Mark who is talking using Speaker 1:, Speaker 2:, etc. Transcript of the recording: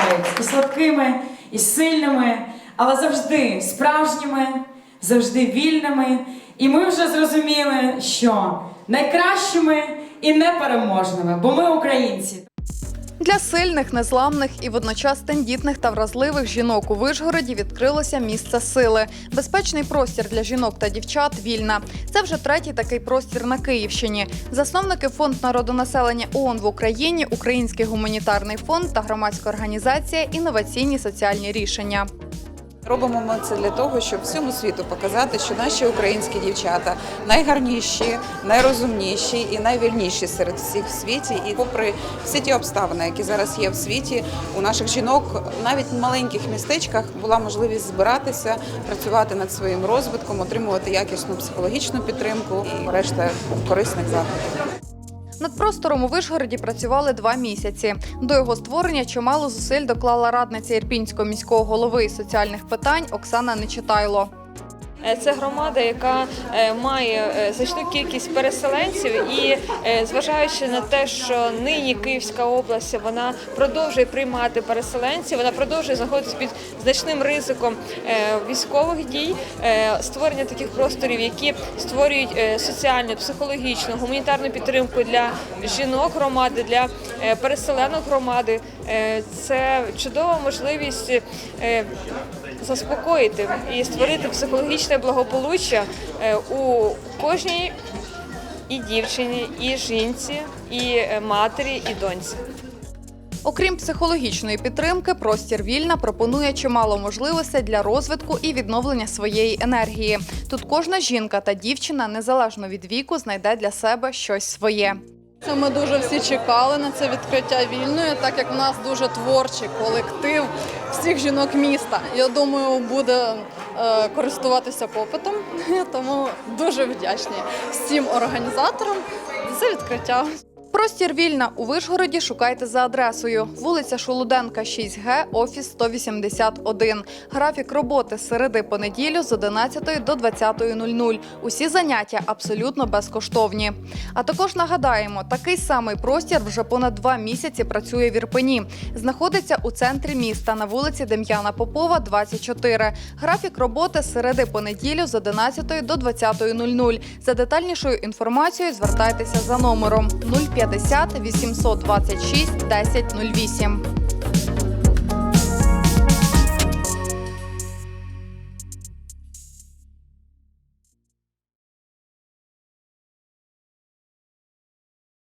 Speaker 1: бувають і слабкими, і сильними, але завжди справжніми, завжди вільними. І ми вже зрозуміли, що найкращими і непереможними, бо ми українці.
Speaker 2: Для сильних, незламних і водночас тендітних та вразливих жінок у Вишгороді відкрилося місце сили. Безпечний простір для жінок та дівчат вільна. Це вже третій такий простір на Київщині. Засновники фонд народонаселення ООН в Україні, Український гуманітарний фонд та громадська організація Інноваційні соціальні рішення.
Speaker 3: Робимо ми це для того, щоб всьому світу показати, що наші українські дівчата найгарніші, найрозумніші і найвільніші серед всіх в світі. І попри всі ті обставини, які зараз є в світі, у наших жінок навіть в маленьких містечках була можливість збиратися, працювати над своїм розвитком, отримувати якісну психологічну підтримку і решта корисних заходів.
Speaker 2: Над простором у Вишгороді працювали два місяці. До його створення чимало зусиль доклала радниця Ірпінського міського голови і соціальних питань Оксана Нечитайло.
Speaker 4: Е, Це громада, яка е, має е, значну кількість переселенців, і зважаючи на те, що нині Київська область вона продовжує приймати переселенців, вона продовжує знаходитися під значним ризиком військових дій, створення таких просторів, які створюють соціальну, психологічну, гуманітарну підтримку для жінок громади, для переселенок громади. Е, Це чудова можливість. е, заспокоїти і створити психологічне благополуччя е, у кожній і дівчині, і жінці, і матері, і доньці.
Speaker 2: Окрім психологічної підтримки, простір вільна пропонує чимало можливостей для розвитку і відновлення своєї енергії. Тут кожна жінка та дівчина, незалежно від віку, знайде для себе щось своє.
Speaker 5: Це Ми дуже всі чекали на це відкриття вільної, так як в нас дуже творчий колектив всіх жінок міста. Я думаю, буде е, користуватися попитом, тому дуже вдячні всім організаторам за відкриття.
Speaker 2: Простір вільна у Вишгороді шукайте за адресою. Вулиця Шолуденка, 6Г, офіс 181. Графік роботи середи по неділю з 11 до 20.00. Усі заняття абсолютно безкоштовні. А також нагадаємо, такий самий простір вже понад два місяці працює в Ірпені. Знаходиться у центрі міста на вулиці Дем'яна Попова, 24. Графік роботи середи по неділю з 11 до 20.00. За детальнішою інформацією звертайтеся за номером 050 826 1008.